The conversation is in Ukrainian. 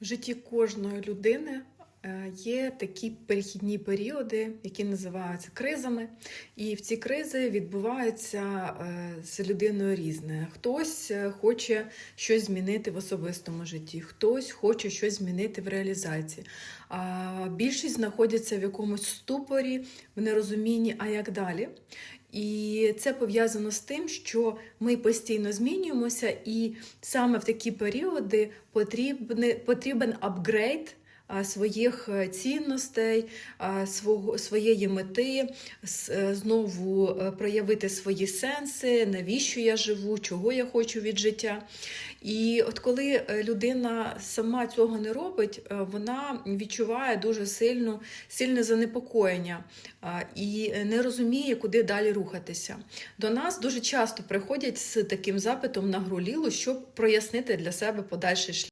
В житті кожної людини е, є такі перехідні періоди, які називаються кризами. І в ці кризи відбуваються е, з людиною різне. Хтось е, хоче щось змінити в особистому житті, хтось хоче щось змінити в реалізації. А більшість знаходяться в якомусь ступорі, в нерозумінні, а як далі. І це пов'язано з тим, що ми постійно змінюємося, і саме в такі періоди потрібен, апгрейд своїх е, цінностей, своєї мети, е, знову е, проявити свої сенси, навіщо я живу, чого я хочу від життя. І от коли людина сама цього не робить, вона відчуває дуже сильну, сильне занепокоєння і не розуміє, куди далі рухатися. До нас дуже часто приходять з таким запитом на грулілу, щоб прояснити для себе подальший шлях.